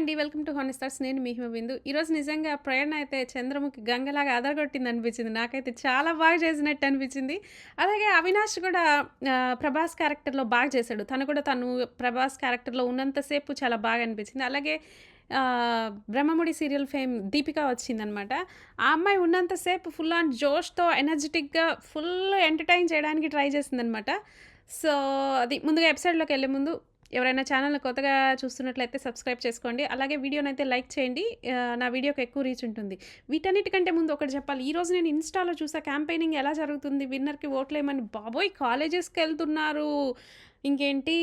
అండి. Welcome to హానెస్టార్స్ నేను మీ హిమబిందు. ఈరోజు నిజంగా ప్రయాణం అయితే చంద్రముఖి గంగలాగా అదరగొట్టింది అనిపించింది. నాకైతే చాలా బాగా చేసినట్టు అనిపించింది. అలాగే అవినాష్ కూడా ప్రభాస్ క్యారెక్టర్లో బాగా చేశాడు. తను కూడా తను ప్రభాస్ క్యారెక్టర్లో ఉన్నంతసేపు చాలా బాగా అనిపించింది. అలాగే బ్రహ్మముడి సీరియల్ ఫేమ్ దీపిక వచ్చిందనమాట. ఆ అమ్మాయి ఉన్నంతసేపు ఫుల్ ఆన్ జోష్తో ఎనర్జెటిక్గా ఫుల్ ఎంటర్టైన్ చేయడానికి ట్రై చేసిందనమాట. సో అది ముందుగా ఎపిసోడ్లోకి వెళ్ళే ముందు ఎవరైనా ఛానల్ కొత్తగా చూస్తున్నట్లయితే సబ్స్క్రైబ్ చేసుకోండి. అలాగే వీడియోనైతే లైక్ చేయండి. నా వీడియోకి ఎక్కువ రీచ్ ఉంటుంది. వీటన్నిటికంటే ముందు ఒకటి చెప్పాలి. ఈరోజు నేను ఇన్స్టాలో చూసా క్యాంపెయినింగ్ ఎలా జరుగుతుంది? విన్నర్కి ఓట్లేమని బాబోయ్ కాలేజెస్కి వెళ్తున్నారు. ఇంకేంటి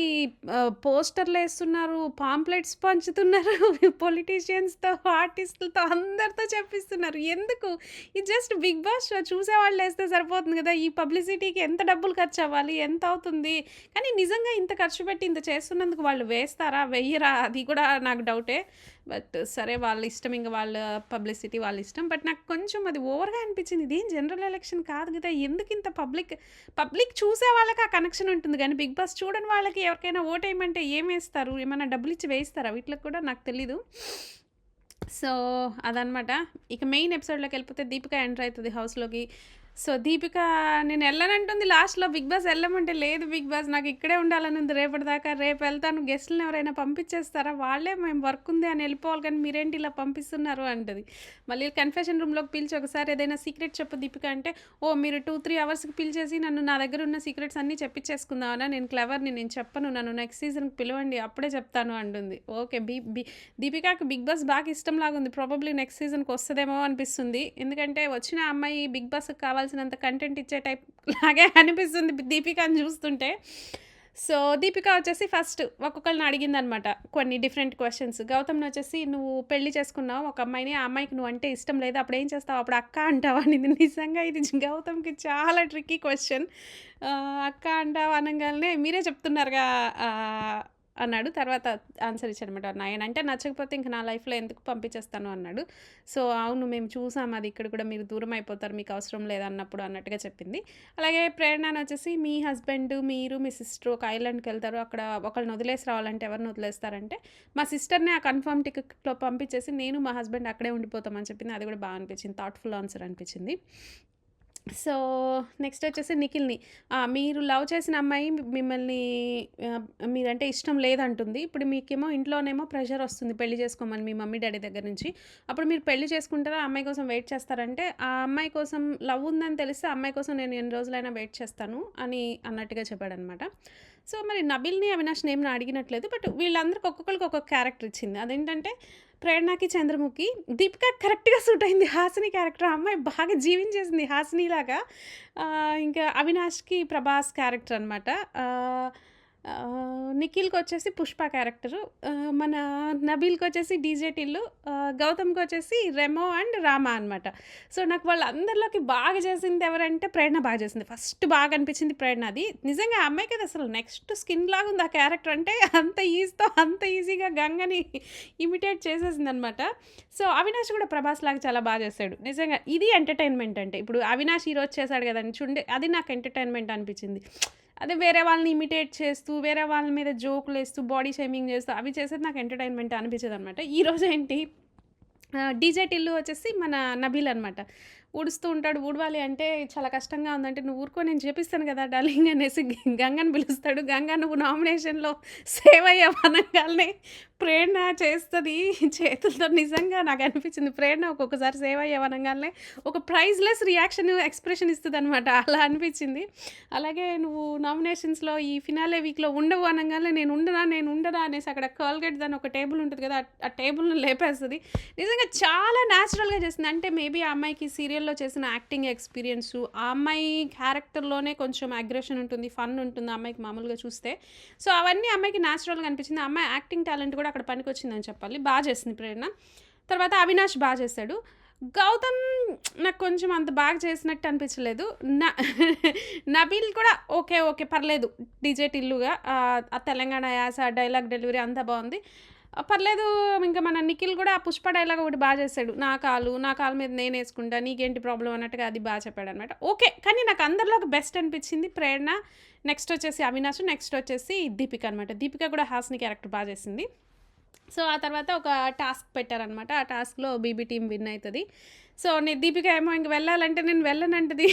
పోస్టర్లు వేస్తున్నారు పాంప్లెట్స్ పంచుతున్నారు పొలిటీషియన్స్తో ఆర్టిస్టులతో అందరితో చెప్పిస్తున్నారు. ఎందుకు? ఇది జస్ట్ బిగ్ బాస్ షో చూసేవాళ్ళు వేస్తే సరిపోతుంది కదా. ఈ పబ్లిసిటీకి ఎంత డబ్బులు ఖర్చు అవ్వాలి ఎంత అవుతుంది? కానీ నిజంగా ఇంత ఖర్చు పెట్టి ఇంత చేస్తున్నందుకు వాళ్ళు వేస్తారా వెయ్యరా అది కూడా నాకు డౌటే. బట్ సరే వాళ్ళ ఇష్టం ఇంకా వాళ్ళ పబ్లిసిటీ వాళ్ళ ఇష్టం. బట్ నాకు కొంచెం అది ఓవర్గా అనిపించింది. ఇదేం జనరల్ ఎలక్షన్ కాదు కదా ఎందుకు ఇంత పబ్లిక్ పబ్లిక్ చూసే వాళ్ళకి ఆ కనెక్షన్ ఉంటుంది కానీ బిగ్ బాస్ చూడని వాళ్ళకి ఎవరికైనా ఓటేయమంటే ఏం వేస్తారు? ఏమైనా డబ్బులు ఇచ్చి వేయిస్తారా? వీటికి కూడా నాకు తెలీదు. సో అదనమాట ఇక మెయిన్ ఎపిసోడ్లోకి వెళ్ళిపోతే దీపిక ఎంటర్ అవుతుంది హౌస్లోకి. సో దీపిక నేను వెళ్ళనంటుంది లాస్ట్లో బిగ్ బాస్ వెళ్ళమంటే లేదు బిగ్ బాస్ నాకు ఇక్కడే ఉండాలని ఉంది రేపటిదాకా రేపు వెళ్తాను గెస్ట్లను ఎవరైనా పంపించేస్తారా? వాళ్ళే మేము వర్క్ ఉంది అని వెళ్ళిపోవాలి కానీ మీరేంటి ఇలా పంపిస్తున్నారు? అంటది. మళ్ళీ కన్ఫెషన్ రూమ్లోకి పిలిచి ఒకసారి ఏదైనా సీక్రెట్ చెప్పు దీపిక అంటే ఓ మీరు టూ త్రీ అవర్స్కి పిలిచేసి నన్ను నా దగ్గర ఉన్న సీక్రెట్స్ అన్నీ చెప్పించేసుకుందామనా నేను క్లెవర్ని నేను చెప్పను నన్ను నెక్స్ట్ సీజన్కి పిలవండి అప్పుడే చెప్తాను అంటుంది. ఓకే బీ బీ దీపికాకి బిగ్ బాస్ బాగా ఇష్టం లాగా ఉంది ప్రాబబ్లీ నెక్స్ట్ సీజన్కి వస్తుందేమో అనిపిస్తుంది. ఎందుకంటే వచ్చిన అమ్మాయి బిగ్ బాస్కి కావాల్సినంత కంటెంట్ ఇచ్చే టైప్ లాగే అనిపిస్తుంది దీపికాని చూస్తుంటే. సో దీపిక వచ్చేసి ఫస్ట్ ఒక్కొక్కరిని అడిగిందనమాట కొన్ని డిఫరెంట్ క్వశ్చన్స్ గౌతమ్ని వచ్చేసి నువ్వు పెళ్ళి చేసుకున్నావు ఒక అమ్మాయిని ఆ అమ్మాయికి నువ్వు అంటే ఇష్టం లేదు? అప్పుడు ఏం చేస్తావు? అప్పుడు అక్క అంటావా? అనేది నిజంగా ఇది గౌతమ్కి చాలా ట్రిక్కీ క్వశ్చన్ అక్క అంటావు అనగానే మీరే చెప్తున్నారుగా అన్నాడు. తర్వాత ఆన్సర్ ఇచ్చాడనమాట నాయన అంటే నచ్చకపోతే ఇంక నా లైఫ్లో ఎందుకు పంపించేస్తాను? అన్నాడు. సో అవును మేము చూసాం అది ఇక్కడ కూడా మీరు దూరం అయిపోతారు మీకు అవసరం లేదన్నప్పుడు అన్నట్టుగా చెప్పింది. అలాగే ప్రేరణ వచ్చేసి మీ హస్బెండ్ మీరు మీ సిస్టర్ ఒక ఐలాండ్కి వెళ్తారు. అక్కడ ఒకళ్ళని వదిలేసి రావాలంటే ఎవరిని వదిలేస్తారంటే మా సిస్టర్ని ఆ కన్ఫర్మ్ టికెట్లో పంపించేసి నేను మా హస్బెండ్ అక్కడే ఉండిపోతామని చెప్పింది. అది కూడా బాగా అనిపించింది థాట్ఫుల్ ఆన్సర్ అనిపించింది. సో నెక్స్ట్ వచ్చేసి నిఖిల్ని. మీరు లవ్ చేసిన అమ్మాయి మిమ్మల్ని మీరంటే ఇష్టం లేదంటుంది. ఇప్పుడు మీకేమో ఇంట్లోనేమో ప్రెషర్ వస్తుంది పెళ్ళి చేసుకోమని మీ మమ్మీ డాడీ దగ్గర నుంచి. అప్పుడు మీరు పెళ్ళి చేసుకుంటారా? అమ్మాయి కోసం వెయిట్ చేస్తారంటే ఆ అమ్మాయి కోసం లవ్ ఉందని తెలిస్తే అమ్మాయి కోసం నేను ఎన్ని రోజులైనా వెయిట్ చేస్తాను అని అన్నట్టుగా చెప్పాడనమాట. సో మరి నబిల్ని అవినాష్ని ఏమైనా అడిగినట్లేదు బట్ వీళ్ళందరికీ ఒక్కొక్కరికి ఒక్కొక్క క్యారెక్టర్ ఇచ్చింది. అదేంటంటే ప్రేరణకి చంద్రముఖి దీపిక కరెక్ట్గా సూట్ అయింది. హాసిని క్యారెక్టర్ అమ్మాయి బాగా జీవించేసింది హాసినిలాగా. లాగా ఇంకా అవినాష్కి ప్రభాస్ క్యారెక్టర్ అనమాట నిఖిల్కి వచ్చేసి పుష్ప క్యారెక్టరు. మన నబీల్కి వచ్చేసి డీజే టిల్లు గౌతమ్కి వచ్చేసి రెమో అండ్ రామా అనమాట సో నాకు వాళ్ళందరిలోకి బాగా చేసింది ఎవరంటే ప్రేరణ బాగా చేసింది. ఫస్ట్ బాగా అనిపించింది ప్రేరణ అది. నిజంగా అమ్మాయి అమ్మాయికి అసలు నెక్స్ట్ స్కిన్ లాగా ఉంది ఆ క్యారెక్టర్. అంటే అంత ఈజీతో అంత ఈజీగా గంగని ఇమిటేట్ చేసేసింది అనమాట సో అవినాష్ కూడా ప్రభాస్ లాగా చాలా బాగా చేశాడు నిజంగా ఇది ఎంటర్టైన్మెంట్ అంటే. ఇప్పుడు అవినాష్ ఈరోజు చేశాడు కదండి. చూడండి అది నాకు ఎంటర్టైన్మెంట్ అనిపించింది. అదే వేరే వాళ్ళని ఇమిటేట్ చేస్తూ వేరే వాళ్ళ మీద జోకులు వేస్తూ బాడీ షేమింగ్ చేస్తూ అవి చేసేది నాకు ఎంటర్టైన్మెంట్ అనిపించదు అనమాట ఈరోజు ఏంటి డీజే టిల్లు వచ్చేసి మన నబీల్ అనమాట ఊడుస్తూ ఉంటాడు. ఊడవాలి అంటే చాలా కష్టంగా ఉందంటే నువ్వు ఊరుకో నేను చేపిస్తాను కదా డార్లింగ్ అనేసి గంగని పిలుస్తాడు. గంగ నువ్వు నామినేషన్లో సేవ్ అయ్యావు అనగానే ప్రేరణ చేస్తుంది. చేతులతో నిజంగా నాకు అనిపించింది. ప్రేరణ ఒక్కొక్కసారి సేవ్ అయ్యే అనగానే ఒక ప్రైజ్లెస్ రియాక్షన్ ఎక్స్ప్రెషన్ ఇస్తుంది అనమాట అలా అనిపించింది. అలాగే నువ్వు నామినేషన్స్లో ఈ ఫినాలే వీక్లో ఉండవు అనగానే నేను ఉండనా నేను ఉండనా అనేసి అక్కడ కర్ల్గేట్ దాని ఒక టేబుల్ ఉంటుంది కదా ఆ- టేబుల్ను లేపేస్తుంది. నిజంగా చాలా న్యాచురల్గా చేస్తుంది. అంటే మేబీ ఆ అమ్మాయికి సీరియల్లో చేసిన యాక్టింగ్ ఎక్స్పీరియన్స్ ఆ అమ్మాయి క్యారెక్టర్లోనే కొంచెం అగ్రెషన్ ఉంటుంది ఫన్ ఉంటుంది అమ్మాయికి మామూలుగా చూస్తే. సో అవన్నీ అమ్మాయికి న్యాచురల్గా అనిపించింది. అమ్మాయి యాక్టింగ్ టాలెంట్ కూడా అక్కడ పనికొచ్చిందని చెప్పాలి. బాగా చేసింది ప్రేరణ. తర్వాత అవినాష్ బాగా చేశాడు. గౌతమ్ నాకు కొంచెం అంత బాగా చేసినట్టు అనిపించలేదు. నా నబీల్ కూడా ఓకే ఓకే పర్లేదు. డీజే టిల్లుగా ఆ తెలంగాణ యాస డైలాగ్ డెలివరీ అంతా బాగుంది. పర్లేదు ఇంకా మన నిఖిల్ కూడా ఆ పుష్ప డైలాగ్ ఒకటి బాగా చేశాడు నా కాలు నా కాలు మీద నేను వేసుకుంటా నీకేంటి ప్రాబ్లం అన్నట్టుగా అది బాగా చెప్పాడు అనమాట ఓకే కానీ నాకు అందరిలో బెస్ట్ అనిపించింది ప్రేరణ. నెక్స్ట్ వచ్చేసి అవినాష్ నెక్స్ట్ వచ్చేసి దీపిక అనమాట దీపిక కూడా హాస్ని క్యారెక్టర్ బాగా చేసింది. సో, ఆ తర్వాత ఒక టాస్క్ పెట్టారనమాట. ఆ టాస్క్‌లో బీబీ టీం విన్ అవుతుంది. సో, నేను దీపిక ఏమో ఇంక వెళ్ళాలంటే నేను వెళ్ళనంటది.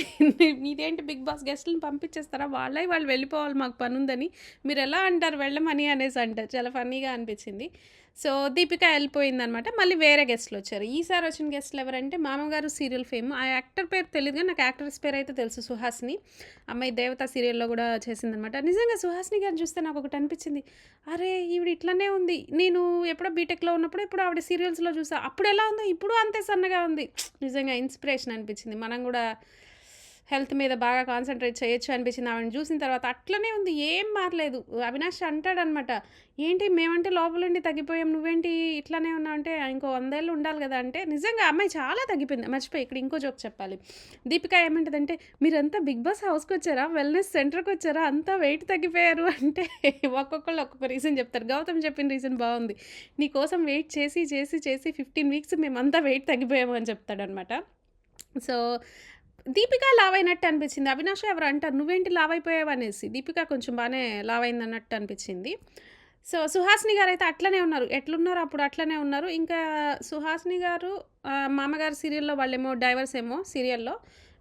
మీదేంటి బిగ్ బాస్ గెస్ట్లను పంపించేస్తారా? వాళ్ళే వాళ్ళు వెళ్ళిపోవాలి మాకు పని ఉందని మీరు ఎలా అంటారు వెళ్ళమని అనేసి అంటారు. చాలా ఫన్నీగా అనిపించింది. సో, దీపిక వెళ్ళిపోయిందనమాట మళ్ళీ వేరే గెస్ట్లు వచ్చారు ఈసారి వచ్చిన గెస్ట్‌లు ఎవరంటే 'మామగారు' సీరియల్ ఫేమ్. ఆ యాక్టర్ పేరు తెలియదు కానీ నాకు యాక్టర్స్ పేరు అయితే తెలుసు సుహాస్ని అమ్మాయి 'దేవత' సీరియల్‌లో కూడా చేసిందనమాట. నిజంగా సుహాస్ని గారిని చూస్తే నాకు ఒకటి అనిపించింది. అరే! ఈవిడ ఇట్లానే ఉంది. నేను ఎప్పుడో బీటెక్‌లో ఉన్నప్పుడు ఎప్పుడో ఆవిడ సీరియల్స్‌లో చూసా. అప్పుడు ఎలా ఉందో ఇప్పుడు అంతే సన్నగా ఉంది. నిజంగా ఇన్స్పిరేషన్ అనిపించింది. మనం కూడా హెల్త్ మీద బాగా కాన్సన్ట్రేట్ చేయొచ్చు అనిపించింది ఆవిడని చూసిన తర్వాత. అట్లనే ఉంది. ఏం మారలేదు. అవినాష్ అంటాడనమాట. ఏంటి మేమంటే లోపలుండి తగ్గిపోయాం. నువ్వేంటి ఇట్లానే ఉన్నావు అంటే ఇంకో 100 ఏళ్ళు ఉండాలి కదా అంటే నిజంగా అమ్మాయి చాలా తగ్గిపోయింది. మర్చిపోయి ఇక్కడ ఇంకో జోక్ చెప్పాలి. దీపిక ఏమంటదంటే మీరంతా బిగ్ బాస్ హౌస్కి వచ్చారా వెల్‌నెస్ సెంటర్కి వచ్చారా అంతా వెయిట్ తగ్గిపోయారు అంటే ఒక్కొక్కళ్ళు ఒక్కొక్క రీజన్ చెప్తారు. గౌతమ్ చెప్పిన రీజన్ బాగుంది నీ కోసం వెయిట్ చేసి, చేసి, చేసి 15 వీక్స్ మేమంతా వెయిట్ తగ్గిపోయాము అని చెప్తాడనమాట. సో, దీపిక లావైనట్టు అనిపించింది. అవినాష్ ఎవరు అంటారు. నువ్వేంటి లావైపోయావు అనేసి. దీపిక కొంచెం అయింది లావైందన్నట్టు అనిపించింది. సో, సుహాసిని అయితే అట్లనే ఉన్నారు. ఎట్లున్నారో అప్పుడు అట్లనే ఉన్నారు. ఇంకా సుహాసిని గారు 'మామగారు' సీరియల్‌లో వాళ్ళేమో డైవర్స్ ఏమో సీరియల్‌లో.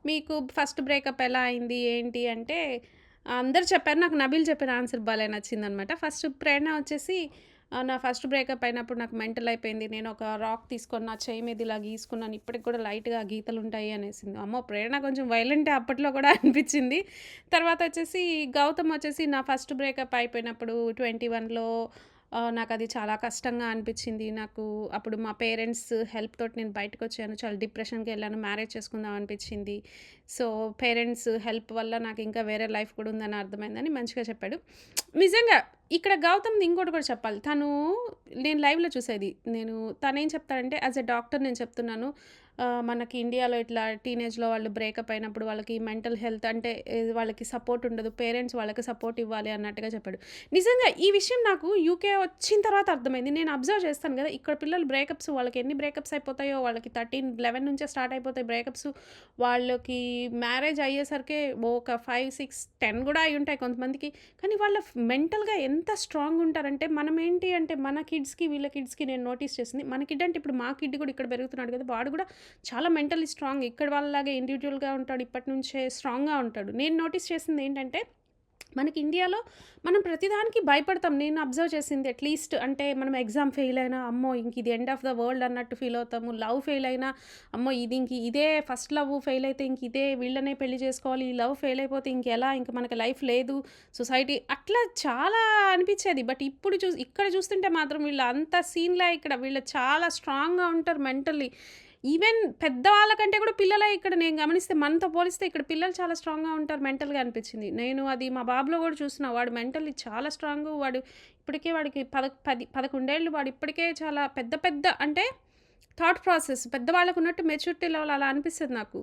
మీకు ఫస్ట్ బ్రేకప్ ఎలా అయింది? ఏంటి అంటే అందరూ చెప్పారు. నాకు నబీల్ చెప్పిన ఆన్సర్ భలే నచ్చిందనమాట. ఫస్ట్ ప్రేరణ వచ్చేసి నా ఫస్ట్ బ్రేకప్ అయినప్పుడు నాకు మెంటల్ అయిపోయింది. నేను ఒక రాక్ తీసుకొని నా చేయి మీద ఇలా గీసుకున్నాను. ఇప్పటికి కూడా లైట్‌గా గీతలు ఉంటాయి అనేసింది. అమ్మో! ప్రేరణ కొంచెం వైలెంటే అప్పట్లో కూడా అనిపించింది. తర్వాత వచ్చేసి గౌతమ్ వచ్చేసి నా ఫస్ట్ బ్రేకప్ అయిపోయినప్పుడు ట్వంటీ వన్లో నాకు అది చాలా కష్టంగా అనిపించింది. నాకు అప్పుడు మా పేరెంట్స్ హెల్ప్ తోటి నేను బయటకొచ్చాను. చాలా డిప్రెషన్కి వెళ్ళాను మ్యారేజ్ చేసుకుందాం అనిపించింది. సో, పేరెంట్స్ హెల్ప్ వల్ల నాకు ఇంకా వేరే లైఫ్ కూడా ఉందని అర్థమైందని మంచిగా చెప్పాడు. నిజంగా ఇక్కడ గౌతమ్‌ది ఇంకోటి కూడా చెప్పాలి. తను నేను లైవ్‌లో చూసేది. నేను తనేం చెప్తాడంటే యాజ్ ఎ డాక్టర్ నేను చెప్తున్నాను. మనకి ఇండియాలో ఇట్లా టీనేజ్‌లో వాళ్ళు బ్రేకప్ అయినప్పుడు వాళ్ళకి మెంటల్ హెల్త్ అంటే వాళ్ళకి సపోర్ట్ ఉండదు. పేరెంట్స్ వాళ్ళకి సపోర్ట్ ఇవ్వాలి అన్నట్టుగా చెప్పాడు. నిజంగా ఈ విషయం నాకు యూకే వచ్చిన తర్వాత అర్థమైంది. నేను అబ్జర్వ్ చేస్తాను కదా ఇక్కడ పిల్లలు బ్రేకప్స్ వాళ్ళకి ఎన్ని బ్రేకప్స్ అయిపోతాయో వాళ్ళకి 13, 11 నుంచే స్టార్ట్ అయిపోతాయి బ్రేకప్స్. వాళ్ళకి మ్యారేజ్ అయ్యేసరికే ఒక ఫైవ్ సిక్స్ టెన్ కూడా అయి ఉంటాయి కొంతమందికి. కానీ వాళ్ళ మెంటల్‌గా ఎంత ఎంత స్ట్రాంగ్ ఉంటారంటే మనం ఏంటి అంటే మన కిడ్స్‌కి వీళ్ళ కిడ్స్‌కి నేను నోటీస్ చేసింది. మన కిడ్ అంటే ఇప్పుడు మా కిడ్ కూడా ఇక్కడ పెరుగుతున్నాడు కదా! వాడు కూడా చాలా మెంటల్లీ స్ట్రాంగ్. ఇక్కడ వాళ్ళలాగా ఇండివిడ్యువల్‌గా ఉంటాడు. ఇప్పటి నుంచే స్ట్రాంగ్‌గా ఉంటాడు. నేను నోటీస్ చేసింది ఏంటంటే మనకి ఇండియాలో మనం ప్రతిదానికి భయపడతాం. నేను అబ్జర్వ్ చేసింది అట్‌లీస్ట్ అంటే మనం ఎగ్జామ్ ఫెయిల్ అయినా అమ్మో! ఇంక ఇది ఎండ్ ఆఫ్ ద వరల్డ్ అన్నట్టు ఫీల్ అవుతాము. లవ్ ఫెయిల్ అయినా అమ్మో! ఇది ఇంక ఇదే ఫస్ట్ లవ్ ఫెయిల్ అయితే ఇంక ఇదే వీళ్ళనే పెళ్ళి చేసుకోవాలి. ఈ లవ్ ఫెయిల్ అయిపోతే ఇంకెలా ఇంక మనకి లైఫ్ లేదు. సొసైటీ అట్లా చాలా అనిపించేది. బట్ ఇప్పుడు చూ ఇక్కడ చూస్తుంటే మాత్రం వీళ్ళు అంత సీన్లా ఇక్కడ వీళ్ళు చాలా స్ట్రాంగ్‌గా ఉంటారు మెంటల్లీ. ఈవెన్ పెద్దవాళ్ళ కంటే కూడా పిల్లలే ఇక్కడ నేను గమనిస్తే మనతో పోలిస్తే ఇక్కడ పిల్లలు చాలా స్ట్రాంగ్‌గా ఉంటారు మెంటల్‌గా అనిపించింది. నేను అది మా బాబులో కూడా చూసిన వాడు మెంటల్లీ చాలా స్ట్రాంగ్ వాడు ఇప్పటికే వాడికి పద పది పదకొండేళ్ళు వాడు ఇప్పటికే చాలా పెద్ద పెద్ద అంటే థాట్ ప్రాసెస్ పెద్దవాళ్ళకు ఉన్నట్టు మెచ్యూరిటీ లెవెల్ అలా అనిపిస్తుంది నాకు.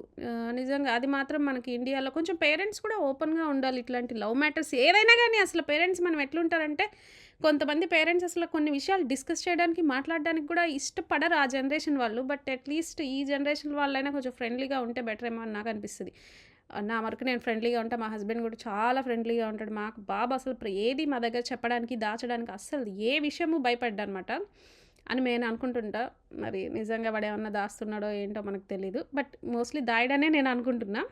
నిజంగా అది మాత్రం మనకి ఇండియాలో కొంచెం పేరెంట్స్ కూడా ఓపెన్‌గా ఉండాలి. ఇట్లాంటి లవ్ మ్యాటర్స్ ఏదైనా కానీ అసలు పేరెంట్స్ మనం ఎట్లుంటారంటే కొంతమంది పేరెంట్స్ అసలు కొన్ని విషయాలు డిస్కస్ చేయడానికి, మాట్లాడడానికి కూడా ఇష్టపడరు ఆ జనరేషన్ వాళ్ళు. బట్ అట్‌లీస్ట్ ఈ జనరేషన్ వాళ్ళైనా కొంచెం ఫ్రెండ్లీగా ఉంటే బెటర్ ఏమో అని నాకు అనిపిస్తుంది నా వరకు నేను ఫ్రెండ్లీగా ఉంటా. మా హస్బెండ్ కూడా చాలా ఫ్రెండ్లీగా ఉంటాడు. మాకు బాబు అసలు ఏది మా దగ్గర చెప్పడానికి, దాచడానికి అస్సలు ఏ విషయము భయపడడనమాట. అని నేను అనుకుంటుంటా. మరి నిజంగా వాడేమన్నా దాస్తున్నాడో ఏంటో మనకు తెలీదు. బట్ మోస్ట్‌లీ దాయడనే నేను అనుకుంటున్నా.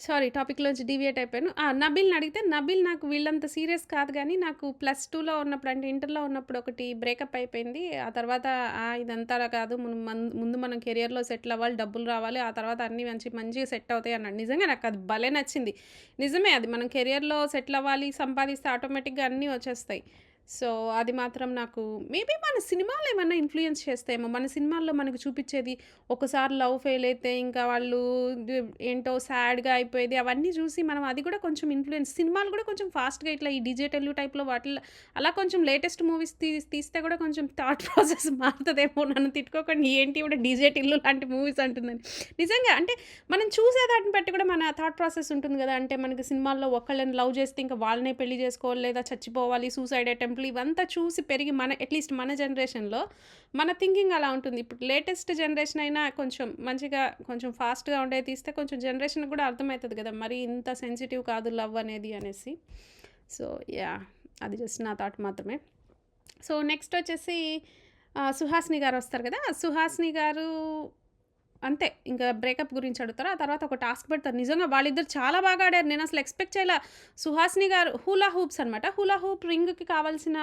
సారీ టాపిక్‌లోంచి డీవియేట్ అయిపోయాను. ఆ! నబీల్‌ని అడిగితే నబిల్ నాకు వీళ్ళంత సీరియస్ కాదు కానీ నాకు ప్లస్ టూలో ఉన్నప్పుడు అంటే ఇంటర్‌లో ఉన్నప్పుడు ఒకటి బ్రేకప్ అయిపోయింది. ఆ తర్వాత ఆ! ఇదంతా కాదు మున్ ముందు మనం కెరియర్‌లో సెటిల్ అవ్వాలి. డబ్బులు రావాలి. ఆ తర్వాత అన్నీ మంచి మంచిగా సెట్ అవుతాయి అన్నాడు. నిజంగా నాకు అది భలే నచ్చింది. నిజమే అది మనం కెరియర్‌లో సెటిల్ అవ్వాలి. సంపాదిస్తే ఆటోమేటిక్‌గా అన్నీ వచ్చేస్తాయి. సో, అది మాత్రం నాకు మేబీ మన సినిమాలు ఏమన్నా ఇన్ఫ్లుయెన్స్ చేస్తాయేమో. మన సినిమాల్లో మనకు చూపించేది ఒకసారి లవ్ ఫెయిల్ అయితే ఇంకా వాళ్ళు ఏంటో సాడ్‌గా అయిపోయేది అవన్నీ చూసి మనం అది కూడా కొంచెం ఇన్ఫ్లుయెన్స్ సినిమాలు కూడా కొంచెం ఫాస్ట్‌గా ఇట్లా ఈ డిజిటల్ టైప్‌లో వాటిల్లో అలా కొంచెం లేటెస్ట్ మూవీస్ తీ తీస్తే కూడా కొంచెం థాట్ ప్రాసెస్ మారుతుందేమో నన్ను తిట్టుకోకండి. ఏంటి కూడా డీజే టిల్లు లాంటి మూవీస్ అంటుందని. నిజంగా అంటే మనం చూసే దాన్ని బట్టి కూడా మన థాట్ ప్రాసెస్ ఉంటుంది కదా అంటే మనకి సినిమాల్లో ఒకళ్ళని లవ్ చేస్తే ఇంకా వాళ్ళనే పెళ్ళి చేసుకోవాలి లేదా చచ్చిపోవాలి. సూసైడ్ అటెంప్ట్‌లు ఇవంతా చూసి పెరిగి మన అట్‌లీస్ట్ మన జనరేషన్‌లో మన థింకింగ్ అలా ఉంటుంది. ఇప్పుడు లేటెస్ట్ జనరేషన్ అయినా కొంచెం మంచిగా కొంచెం ఫాస్ట్‌గా ఉండేది తీస్తే కొంచెం జనరేషన్‌కి కూడా అర్థమవుతుంది కదా మరి ఇంత సెన్సిటివ్ కాదు లవ్ అనేది అనేసి. సో, యా అది జస్ట్ నా థాట్ మాత్రమే. సో నెక్స్ట్ వచ్చేసి సుహాసిని గారు వస్తారు కదా! సుహాసిని గారు అంతే ఇంకా బ్రేకప్ గురించి అడుగుతారు. ఆ తర్వాత ఒక టాస్క్ పెడతారు. నిజంగా వాళ్ళిద్దరు చాలా బాగా ఆడారు. నేను అసలు ఎక్స్‌పెక్ట్ చేయలా. సుహాసిని గారు హూలా హూప్స్ అనమాట. హూలా హూప్ రింగ్‌కి కావాల్సిన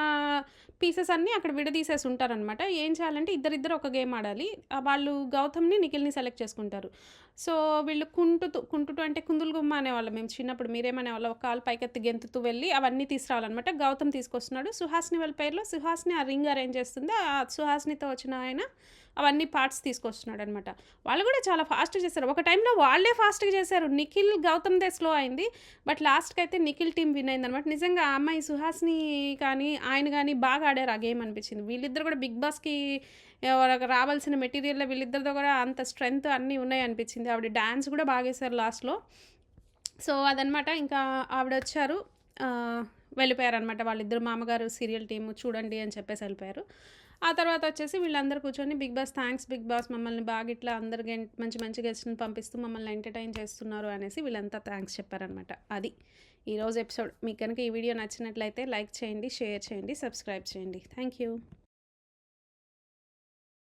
పీసెస్ అన్నీ అక్కడ విడదీసేసి ఉంటారనమాట. ఏం చేయాలంటే ఇద్దరిద్దరు ఒక గేమ్ ఆడాలి. వాళ్ళు గౌతమ్‌ని, నిఖిల్‌ని సెలెక్ట్ చేసుకుంటారు. సో, వీళ్ళు కుంటుతూ కుంటుతూ అంటే కుందులు గుమ్మ అనేవాళ్ళం మేము చిన్నప్పుడు. మీరేమనేవాళ్ళో ఒక కాలు పైకెత్తి గెంతుతూ వెళ్ళి అవన్నీ తీసుకురావాలన్నమాట గౌతమ్ తీసుకొస్తున్నాడు. సుహాసిని వాళ్ళ పేరులో సుహాసిని ఆ రింగ్ అరేంజ్ చేస్తుంది. ఆ సుహాసినితో వచ్చిన ఆయన అవన్నీ పార్ట్స్ తీసుకొస్తున్నాడనమాట. వాళ్ళు కూడా చాలా ఫాస్ట్‌గా చేశారు. ఒక టైంలో వాళ్ళే ఫాస్ట్‌గా చేశారు. నిఖిల్, గౌతమ్‌దే స్లో అయింది. బట్ లాస్ట్కి అయితే నిఖిల్ టీమ్ విన్ అయింది అనమాట నిజంగా ఆ అమ్మాయి సుహాస్ని కానీ, ఆయన కానీ బాగా ఆడారు ఆ గేమ్ అనిపించింది. వీళ్ళిద్దరు కూడా బిగ్ బాస్‌కి రావాల్సిన మెటీరియల్‌లో వీళ్ళిద్దరితో కూడా అంత స్ట్రెంత్ అన్నీ ఉన్నాయనిపించింది. ఆవిడ డ్యాన్స్ కూడా బాగేశారు లాస్ట్‌లో. సో, అదనమాట. ఇంకా ఆవిడొచ్చారు. వెళ్ళిపోయారు వెళ్ళిపోయారనమాట. వాళ్ళిద్దరు మామగారు సీరియల్ టీము చూడండి అని చెప్పేసి వెళ్ళిపోయారు. ఆ తర్వాత వచ్చేసి వీళ్ళందరూ కూర్చొని Bigg Boss thanks Bigg Boss మమ్మల్ని బాగా ఇట్లా అందరు మంచి మంచి గెస్ట్‌ని పంపిస్తూ మమ్మల్ని ఎంటర్‌టైన్ చేస్తున్నారు అనేసి వీళ్ళంతా థ్యాంక్స్ చెప్పారనమాట. అది ఈరోజు ఎపిసోడ్. మీకు కనుక ఈ వీడియో నచ్చినట్లయితే లైక్ చేయండి, షేర్ చేయండి, సబ్స్క్రైబ్ చేయండి. Thank you.